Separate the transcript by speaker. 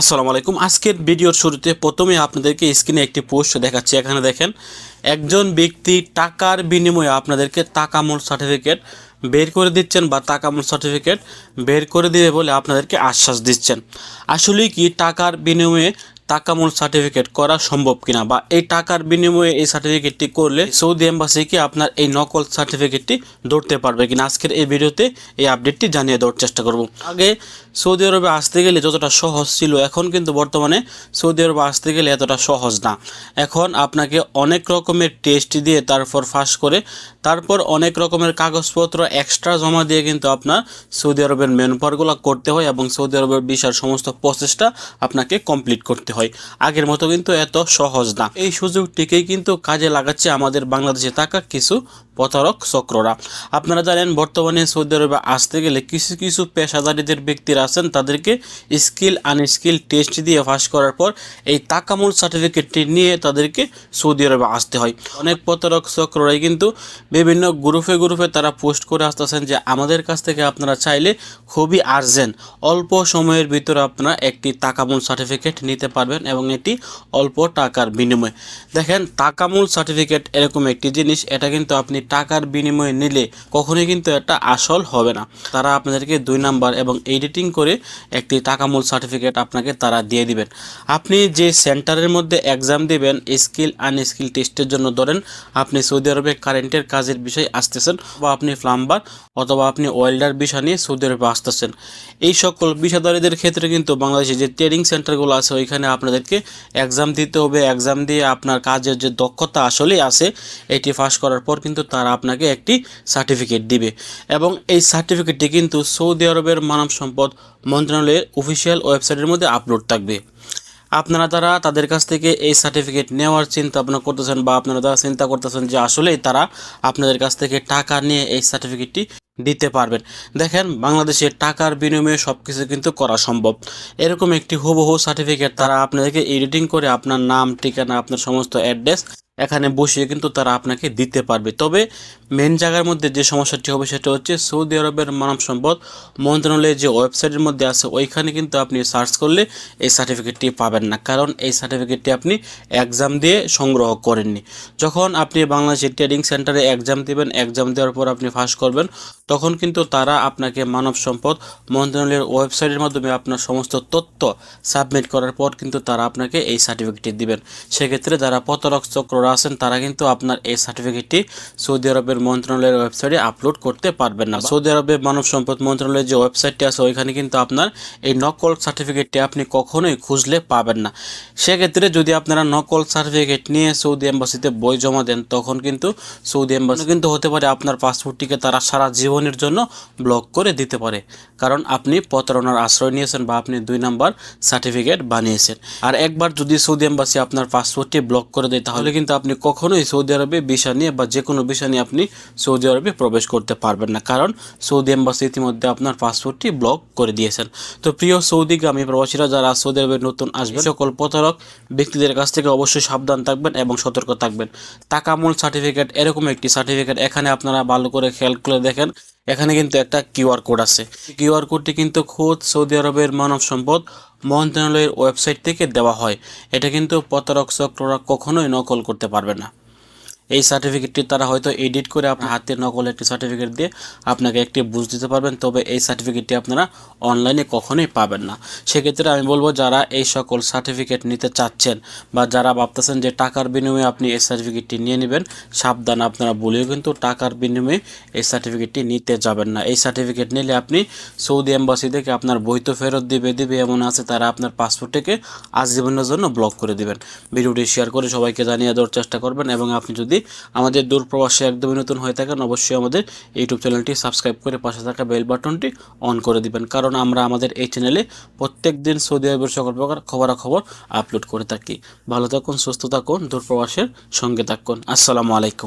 Speaker 1: আসসালামু আলাইকুম। আজকের ভিডিওর শুরুতে প্রথমে আপনাদেরকে স্ক্রিনে একটি পোস্ট দেখাচ্ছি। এখানে দেখেন, একজন ব্যক্তি টাকার বিনিময়ে আপনাদেরকে তাকামূল সার্টিফিকেট বের করে দিচ্ছেন বা তাকামূল সার্টিফিকেট বের করে দিবে বলে আপনাদেরকে আশ্বাস দিচ্ছেন। আসলেই কি, টাকার বিনিময়ে টাকামূল সার্টিফিকেট করা সম্ভব কিনা বা এই টাকার বিনিময়ে এই সার্টিফিকেটটি করলে সৌদি এম্বাসি কি আপনার এই নকল সার্টিফিকেটটি ধরতে পারবে কিনা? আজকের এই ভিডিওতে এই আপডেটটি জানিয়ে দেওয়ার চেষ্টা করব। আগে সৌদি আরবে আসতে গেলে যতটা সহজ ছিল, এখন কিন্তু বর্তমানে সৌদি আরবে আসতে গেলে এতটা সহজ না। এখন আপনাকে অনেক রকমের টেস্ট দিয়ে তারপর ফাঁস করে, তারপর অনেক রকমের কাগজপত্র এক্সট্রা জমা দিয়ে কিন্তু আপনার সৌদি আরবের মেন পাওয়ারগুলো করতে হয় এবং সৌদি আরবের ভিসার সমস্ত প্রসেসটা আপনাকে কমপ্লিট করতে হয়। আগের মতো কিন্তু এত সহজ না। এই সুযোগটিকেই কিন্তু কাজে লাগাচ্ছে আমাদের বাংলাদেশে থাকা কিছু প্রতারক চক্ররা। আপনারা জানেন, বর্তমানে সৌদি আরবে আসতে গেলে কিছু কিছু পেশাদারিদের ব্যক্তিরা আছেন, তাদেরকে স্কিল, আনস্কিল টেস্ট দিয়ে পাস করার পর এই তাকামুল সার্টিফিকেটটি নিয়ে তাদেরকে সৌদি আরবে আসতে হয়। অনেক প্রতারক চক্ররাই কিন্তু বিভিন্ন গ্রুপে গ্রুপে তারা পোস্ট করে আসতেছেন যে, আমাদের কাছ থেকে আপনারা চাইলে খুবই আর্জেন্ট। অল্প সময়ের ভিতরে আপনারা একটি তাকামুল সার্টিফিকেট নিতে পারবেন এবং এটি অল্প টাকার বিনিময়ে। দেখেন তাকামুল সার্টিফিকেট এরকম একটি জিনিস, এটা কিন্তু আপনি টাকার বিনিময়ে নিলে কখনোই কিন্তু এটা আসল হবে না। তারা আপনাদেরকে দুই নাম্বার এবং এডিটিং করে একটি টাকামূল সার্টিফিকেট আপনাকে তারা দিয়ে দিবেন। আপনি যে সেন্টারের মধ্যে এক্সাম দিবেন স্কিল আনস্কিল টেস্টের জন্য ধরেন, আপনি সৌদি আরবে কারেন্টের কাজের বিষয়ে আসতেছেন বা আপনি প্লাম্বার অথবা আপনি ওয়েল্ডার বিষয় নিয়ে সৌদি আরবে আসতেছেন। এই সকল বিষয়দারীদের ক্ষেত্রে কিন্তু বাংলাদেশে যে ট্রেনিং সেন্টারগুলো আছে, ওইখানে আপনাদেরকে এক্সাম দিতে হবে। এক্সাম দিয়ে আপনার কাজের যে দক্ষতা আসলেই আছে, এটি পাস করার পর কিন্তু তারা আপনাকে একটি সার্টিফিকেট দিবে। এবং এই সার্টিফিকেটটি কিন্তু সৌদি আরবের মানব সম্পদ মন্ত্রণালয়ের অফিসিয়াল ওয়েবসাইটের মধ্যে আপলোড থাকবে। আপনারা তারা তাদের কাছ থেকে এই সার্টিফিকেট নেওয়ার চিন্তা ভাবনা করতেছেন বা আপনারা তারা চিন্তা করতেছেন যে আসলেই তারা আপনাদের কাছ থেকে টাকা নিয়ে এই সার্টিফিকেটটি দিতে পারবেন। দেখেন, বাংলাদেশে টাকার বিনিময়ে সব কিছু কিন্তু করা সম্ভব। এরকম একটি হুবহু সার্টিফিকেট তারা আপনাদেরকে এডিটিং করে আপনার নাম, ঠিকানা, আপনার সমস্ত অ্যাড্রেস এখানে বসিয়ে কিন্তু তারা আপনাকে দিতে পারবে। তবে মেন জায়গার মধ্যে যে সমস্যাটি হবে সেটা হচ্ছে সৌদি আরবের মানব সম্পদ মন্ত্রণালয়ের যে ওয়েবসাইটের মধ্যে আছে, ওইখানে কিন্তু আপনি সার্চ করলে এই সার্টিফিকেটটি পাবেন না। কারণ এই সার্টিফিকেটটি আপনি এক্সাম দিয়ে সংগ্রহ করেননি। যখন আপনি বাংলাদেশের ট্রেডিং সেন্টারে এক্সাম দেবেন এক্সাম দেওয়ার পর আপনি ফাঁস করবেন, তখন কিন্তু তারা আপনাকে মানব সম্পদ মন্ত্রণালয়ের ওয়েবসাইটের মাধ্যমে আপনার সমস্ত তথ্য সাবমিট করার পর কিন্তু তারা আপনাকে এই সার্টিফিকেটটি দিবেন। সেক্ষেত্রে যারা প্রতারক চক্ররা আছেন তারা কিন্তু আপনার এই সার্টিফিকেটটি সৌদি আরবের মন্ত্রণালয়ের ওয়েবসাইটে আপলোড করতে পারবেন না। সৌদি আরবের মানব সম্পদ মন্ত্রণালয়ের যে ওয়েবসাইটটি আছে ওইখানে কিন্তু আপনার এই নকল সার্টিফিকেটটি আপনি কখনোই খুঁজলে পাবেন না। সেক্ষেত্রে যদি আপনারা নকল সার্টিফিকেট নিয়ে সৌদি এম্বাসিতে বই জমা দেন তখন কিন্তু সৌদি এম্বাসি কিন্তু হতে পারে আপনার পাসপোর্টটিকে তারা সারা জীবনের জন্য ব্লক করে দিতে পারে। কারণ আপনি প্রতারণার আশ্রয় নিয়েছেন বা আপনি দুই নাম্বার সার্টিফিকেট বানিয়েছেন। আর একবার যদি সৌদি এম্বাসি আপনার পাসপোর্টটি ব্লক করে দেয় তাহলে কিন্তু আপনি কখনোই সৌদি আরবে ভিসা নিয়ে বা যে কোনো ভিসা নিয়ে আপনি সৌদি আরবে প্রবেশ করতে পারবেন না। কারণ সৌদি এম্বাসি ইতিমধ্যে আপনার পাসপোর্টটি ব্লক করে দিয়েছেন। তো প্রিয় সৌদিগামী প্রবাসীরা, যারা সৌদি আরবে নতুন আসবেন, সকল প্রতারক ব্যক্তিদের কাছ থেকে অবশ্যই সাবধান থাকবেন এবং সতর্ক থাকবেন। টাকামূল সার্টিফিকেট এরকম একটি সার্টিফিকেট এখানে আপনারা ভালো করে খেয়াল করে দেখেন। এখানে কিন্তু একটা কিউআর কোড আছে। কিউআর কোডটি কিন্তু খোদ সৌদি আরবের মানব সম্পদ মন্ত্রণালয়ের ওয়েবসাইট থেকে দেওয়া হয়। এটা কিন্তু প্রতারক চক্ররা কখনোই নকল করতে পারবে না। এই সার্টিফিকেটটি তারা হয়তো এডিট করে আপনার হাতে নকল একটি সার্টিফিকেট দিয়ে আপনাকে একটি বুঝ দিতে পারবেন তবে এই সার্টিফিকেটটি আপনারা অনলাইনে কখনোই পাবেন না। সেক্ষেত্রে আমি বলব যারা এই সকল সার্টিফিকেট নিতে চাচ্ছেন বা যারা ভাবতেছেন যে টাকার বিনিময়ে আপনি এই সার্টিফিকেটটি নিয়ে নেবেন সাবধান আপনারা বলেও কিন্তু টাকার বিনিময়ে এই সার্টিফিকেটটি নিতে যাবেন না। এই সার্টিফিকেট নিলে আপনি সৌদি এম্বাসি থেকে আপনার বই তো ফেরত দিবে দিবে এমন আছে তারা আপনার পাসপোর্টটিকে আজীবনের জন্য ব্লক করে দিবেন। ভিডিওটি শেয়ার করে সবাইকে জানিয়ে দেওয়ার চেষ্টা করবেন এবং আপনি যদি আমাদের দূরপ্রবাসে একদমই নতুন হয়ে থাকেন, অবশ্যই আমাদের ইউটিউব চ্যানেলটি সাবস্ক্রাইব করে পাশে থাকা বেল বাটনটি অন করে দিবেন। কারণ আমরা আমাদের এই চ্যানেলে প্রত্যেক দিন সৌদি আরবের সকল প্রকার খবরাখবর আপলোড করে থাকি। ভালো থাকুন, সুস্থ থাকুন দূরপ্রবাসের সঙ্গে থাকুন। আসসালামু আলাইকুম।